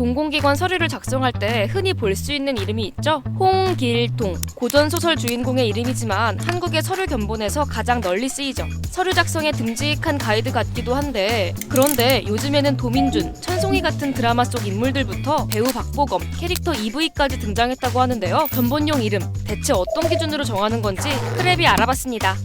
공공기관 서류를 작성할 때 흔히 볼 수 있는 이름이 있죠. 홍길동. 고전 소설 주인공의 이름이지만 한국의 서류 견본에서 가장 널리 쓰이죠. 서류 작성에 듬직한 가이드 같기도 한데 그런데 요즘에는 도민준, 천송이 같은 드라마 속 인물들부터 배우 박보검, 캐릭터 EV까지 등장했다고 하는데요. 견본용 이름 대체 어떤 기준으로 정하는 건지 크랩이 알아봤습니다.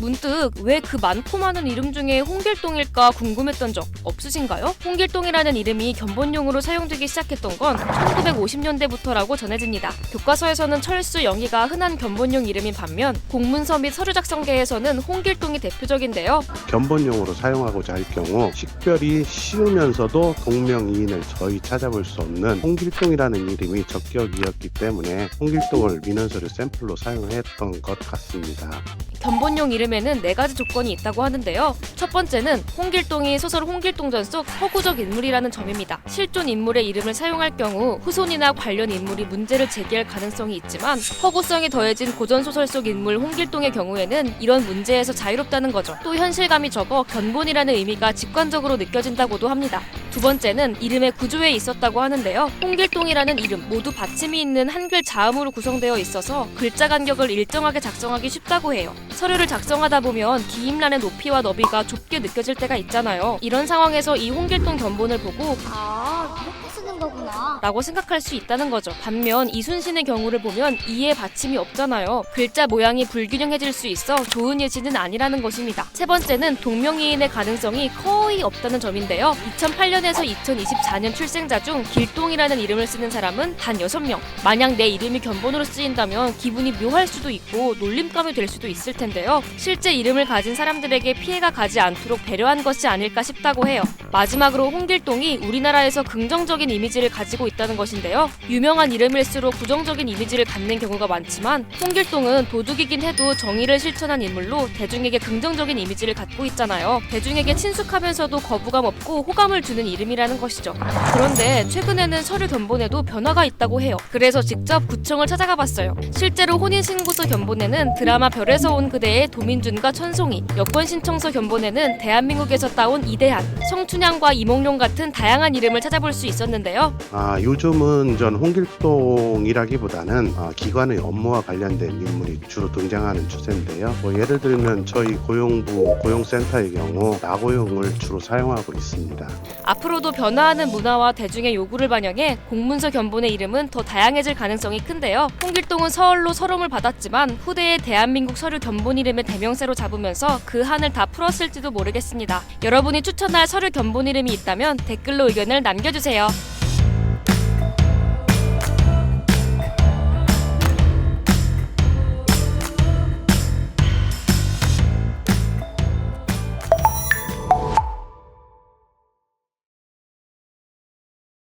문득 왜 그 많고 많은 이름 중에 홍길동일까 궁금했던 적 없으신가요? 홍길동이라는 이름이 견본용으로 사용되기 시작했던 건 1950년대부터라고 전해집니다. 교과서에서는 철수, 영희가 흔한 견본용 이름인 반면 공문서 및 서류 작성계에서는 홍길동이 대표적인데요. 견본용으로 사용하고자 할 경우 식별이 쉬우면서도 동명이인을 저희 찾아볼 수 없는 홍길동이라는 이름이 적격이었기 때문에 홍길동을 민원서류 샘플로 사용했던 것 같습니다. 견본용 이름에는 네 가지 조건이 있다고 하는데요. 첫 번째는 홍길동이 소설 홍길동전 속 허구적 인물이라는 점입니다. 실존 인물의 이름을 사용할 경우 후손이나 관련 인물이 문제를 제기할 가능성이 있지만 허구성이 더해진 고전 소설 속 인물 홍길동의 경우에는 이런 문제에서 자유롭다는 거죠. 또 현실감이 적어 견본이라는 의미가 직관적으로 느껴진다고도 합니다. 두 번째는 이름의 구조에 있었다고 하는데요. 홍길동이라는 이름 모두 받침이 있는 한글 자음으로 구성되어 있어서 글자 간격을 일정하게 작성하기 쉽다고 해요. 서류를 작성하다 보면 기임란의 높이와 너비가 좁게 느껴질 때가 있잖아요. 이런 상황에서 이 홍길동 견본을 보고 아, 이렇게 쓰는 거구나. 라고 생각할 수 있다는 거죠. 반면 이순신의 경우를 보면 이에 받침이 없잖아요. 글자 모양이 불균형해질 수 있어 좋은 예시는 아니라는 것입니다. 세 번째는 동명이인의 가능성이 거의 없다는 점인데요. 2008년에서 2024년 출생자 중 길동이라는 이름을 쓰는 사람은 단 6명. 만약 내 이름이 견본으로 쓰인다면 기분이 묘할 수도 있고 놀림감이 될 수도 있을 텐데요. 실제 이름을 가진 사람들에게 피해가 가지 않도록 배려한 것이 아닐까 싶다고 해요. 마지막으로 홍길동이 우리나라에서 긍정적인 이미지를 가 지고 있다는 것인데요. 유명한 이름일수록 부정적인 이미지를 갖는 경우가 많지만 홍길동은 도둑이긴 해도 정의를 실천한 인물로 대중에게 긍정적인 이미지를 갖고 있잖아요. 대중에게 친숙하면서도 거부감 없고 호감을 주는 이름이라는 것이죠. 그런데 최근에는 서류 견본에도 변화가 있다고 해요. 그래서 직접 구청을 찾아가 봤어요. 실제로 혼인신고서 견본에는 드라마 별에서 온 그대의 도민준과 천송이, 여권신청서 견본에는 대한민국에서 따온 이대한, 성춘향과 이몽룡 같은 다양한 이름을 찾아볼 수 있었는데요. 아, 요즘은 전 홍길동이라기보다는 아, 기관의 업무와 관련된 인물이 주로 등장하는 추세인데요. 뭐 예를 들면 저희 고용부 고용센터의 경우 나고용을 주로 사용하고 있습니다. 앞으로도 변화하는 문화와 대중의 요구를 반영해 공문서 견본의 이름은 더 다양해질 가능성이 큰데요. 홍길동은 서울로 서름을 받았지만 후대에 대한민국 서류 견본 이름의 대명사로 잡으면서 그 한을 다 풀었을지도 모르겠습니다. 여러분이 추천할 서류 견본 이름이 있다면 댓글로 의견을 남겨주세요.